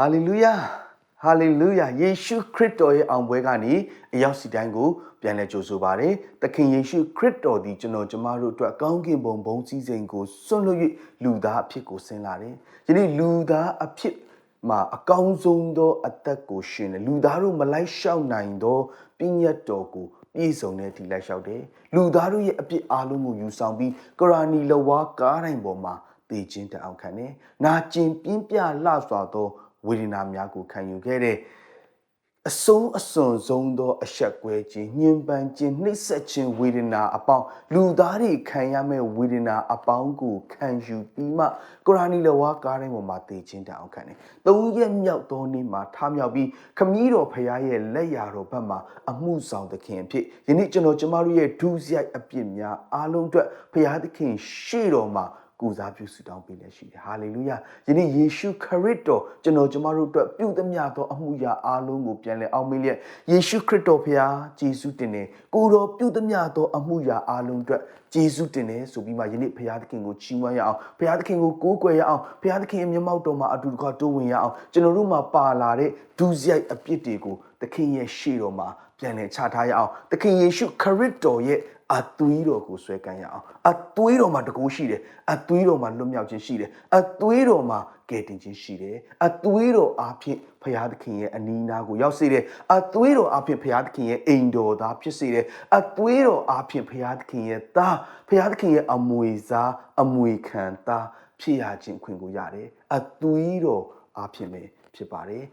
ဟာလေလုယာဟာလေလုယာယေရှုခရစ်တော်ရဲ့အောင်ပွဲကနေအရောက်စီတိုင်းကိုပြန်လဲကြိုဆိုပါရယ်သခင်ယေရှုခရစ်တော်သည်ကျွန်တော်ကျမတို့အတွက်ကောင်းကင်ဘုံဘုံစည်းစိမ်ကိုစွန့်လွတ်၍လူသားအဖြစ်ကိုဆင်းလာတယ်ယနေ့လူသားအဖြစ်မှာအကောင်းဆုံးသောအသက်ကိုရှင်တယ်လူသားတို့မလိုက်လျှောက်နိုင်သောပြည့်ညတ်တော်ကိုပြည့်စုံတဲ့ဒီလိုက်လျှောက်တယ်လူသားတို့ရဲ့အပြစ်အလုံးကိုယူဆောင်ပြီးကရာနီလဝါကားတိုင်းပေါ်မှာတည်ခြင်းတအောင်ခံတယ်နာကျင်ပြင်းပြလှစွာသော ဝေဒနာများကိုခံယူခဲ့တဲ့အဆုံးအစွန်ဆုံးသောအဆက်ကွဲခြင်းညှဉ်းပန်းခြင်းနှိပ်စက်ခြင်းဝေဒနာအပေါင်းလူသားတွေခံရမယ့်ဝေဒနာအပေါင်းကိုခံယူပြီးမှကုရ်အာနီလဝါကားတိုင်းပေါ်မှာတည်ခြင်းတအောင်ခံတယ်။သုံးရက်မြောက်သောနေ့မှာထားမြောက်ပြီးခမည်းတော်ဖရာရဲ့လက်ရာတော်ဘက်မှာအမှုဆောင်သခင်အဖြစ်ယနေ့ကျွန်တော်ကျမတို့ရဲ့ဒုစရိုက်အပြစ်များအားလုံးအတွက်ဖရာသခင်ရှေ့တော်မှာ ကုစားပြုဆုတောင်းပေးလက်ရှိတယ်ဟာလေလုယာယနေ့ယေရှုခရစ်တော်ကျွန်တော်ကျမတို့အတွက်ပြုသမျှသောအမှုရာအားလုံးကိုပြန်လည်အောင်မေးလျက်ယေရှုခရစ်တော်ဖျားယေရှုတင်တယ်ကိုတော်ပြုသမျှသောအမှုရာအားလုံးအတွက်ယေရှုတင်တယ်ဆိုပြီးမှယနေ့ဖျားသခင်ကိုချီးမွမ်းရအောင်ဖျားသခင်ကိုကိုးကွယ်ရအောင်ဖျားသခင်ရဲ့မျက်မှောက်တော်မှာအတူတကွတိုးဝင်ရအောင်ကျွန်တော်တို့မှာပါလာတဲ့ဒုစရိုက်အပြစ်တွေကိုသခင်ရဲ့ရှေ့တော်မှာပြန်လည်ချထားရအောင်သခင်ယေရှုခရစ်တော်ရဲ့ အသွေးတော်ကိုဆွဲကမ်းရအောင်အသွေးတော်မှာတကူရှိတယ်အသွေးတော်မှာလွတ်မြောက်ခြင်းရှိတယ်အသွေးတော်မှာကယ်တင်ခြင်းရှိတယ်အသွေးတော်အားဖြင့်ဖရာသခင်ရဲ့အနီးနားကိုရောက်စေတယ်အသွေးတော်အားဖြင့်ဖရာသခင်ရဲ့အိမ်တော်သားဖြစ်စေတယ်အသွေးတော်အားဖြင့်ဖရာသခင်ရဲ့သားဖရာသခင်ရဲ့အမွေစားအမွေခံသားဖြစ်ရခြင်းခွင့်ကိုရတယ်အသွေးတော်အားဖြင့်ပဲဖြစ်ပါတယ်